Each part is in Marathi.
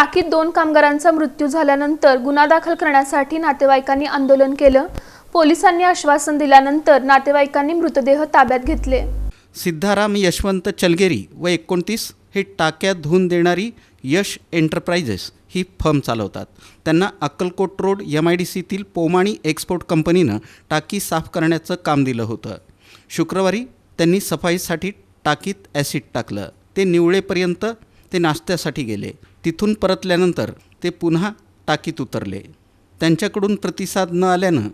टाकीत दोन कामगारांचा मृत्यू झाल्यानंतर गुन्हा दाखल करण्यासाठी नातेवाईकांनी आंदोलन केलं. पोलिसांनी आश्वासन दिल्यानंतर नातेवाईकांनी मृतदेह ताब्यात घेतले. सिद्धाराम यशवंत चलगेरी व एकोणतीस हे टाक्या धुवून देणारी यश एंटरप्राइजेस ही फर्म चालवतात. त्यांना Akkalkot road M I D सीतील पोमाणी एक्सपोर्ट कंपनीनं टाकी साफ करण्याचं काम दिलं होतं. शुक्रवारी त्यांनी सफाईसाठी टाकीत ॲसिड टाकलं. ते निवळेपर्यंत ते नाश्त्यासाठी गेले. तिथून परतल्यानंतर ते पुन्हा टाकीत उतरले. त्यांच्याकडून प्रतिसाद न आल्यानं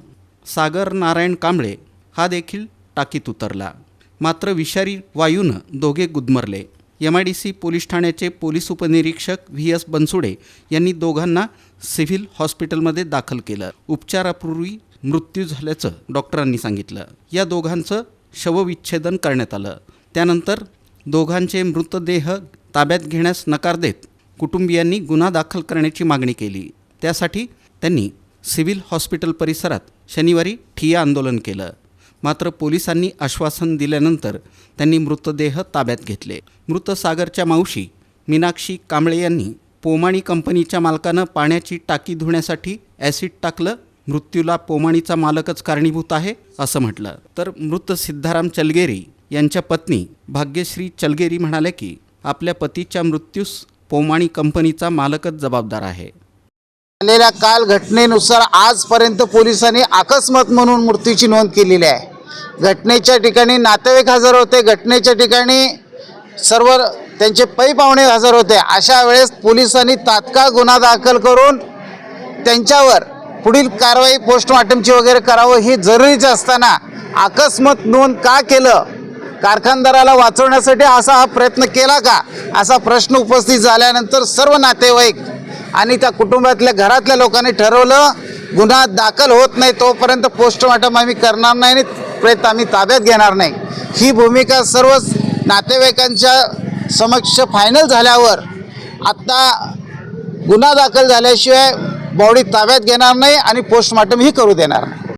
सागर नारायण कांबळे हा देखील टाकीत उतरला. मात्र विषारी वायूनं दोघे गुदमरले. M I D C police ठाण्याचे पोलीस उपनिरीक्षक व्ही एस बनसुडे यांनी दोघांना सिव्हिल हॉस्पिटलमध्ये दाखल केलं. उपचारापूर्वी मृत्यू झाल्याचं डॉक्टरांनी सांगितलं. या दोघांचं शवविच्छेदन करण्यात आलं. त्यानंतर दोघांचे मृतदेह ताब्यात घेण्यास नकार देत कुटुंबियांनी गुन्हा दाखल करण्याची मागणी केली. त्यासाठी त्यांनी सिव्हिल हॉस्पिटल परिसरात शनिवारी ठिय्या आंदोलन केलं. मात्र पोलिसांनी आश्वासन दिल्यानंतर त्यांनी मृतदेह ताब्यात घेतले. मृत सागरच्या मावशी मीनाक्षी कांबळे यांनी पोमाणी कंपनीच्या मालकानं पाण्याची टाकी धुण्यासाठी ॲसिड टाकलं. मृत्यूला पोमाणीचा मालकच कारणीभूत आहे असं म्हटलं. तर मृत सिद्धाराम चलगेरी यांच्या पत्नी भाग्यश्री चलगेरी म्हणाल्या की आपल्या पतीच्या मृत्यूस पोमाणी कंपनीचा मालकच जबाबदार आहे. झालेल्या काल घटनेनुसार आजपर्यंत पोलिसांनी अकस्मात म्हणून मृत्यूची नोंद केलेली आहे. घटनेच्या ठिकाणी नातेवाईक हजर होते घटनेच्या ठिकाणी सर्व त्यांचे पै पाहुणे हजर होते. अशा वेळेस पोलिसांनी तात्काळ गुन्हा दाखल करून त्यांच्यावर पुढील कारवाई पोस्टमॉर्टमची वगैरे करावं हे जरुरीचं असताना अकस्मात नोंद का केलं कारखानदाराला वाचवण्यासाठी असा हा प्रयत्न केला का? असा प्रश्न उपस्थित झाल्यानंतर सर्व नातेवाईक आणि त्या कुटुंबातल्या घरातल्या लोकांनी ठरवलं गुन्हा दाखल होत नाही तोपर्यंत पोस्टमॉर्टम आम्ही करणार नाही आणि प्रयत्न आम्ही ताब्यात घेणार नाही. ही भूमिका सर्व नातेवाईकांच्या समक्ष फायनल झाल्यावर आत्ता गुन्हा दाखल झाल्याशिवाय बॉडी ताब्यात घेणार नाही आणि पोस्टमार्टमही करू देणार नाही.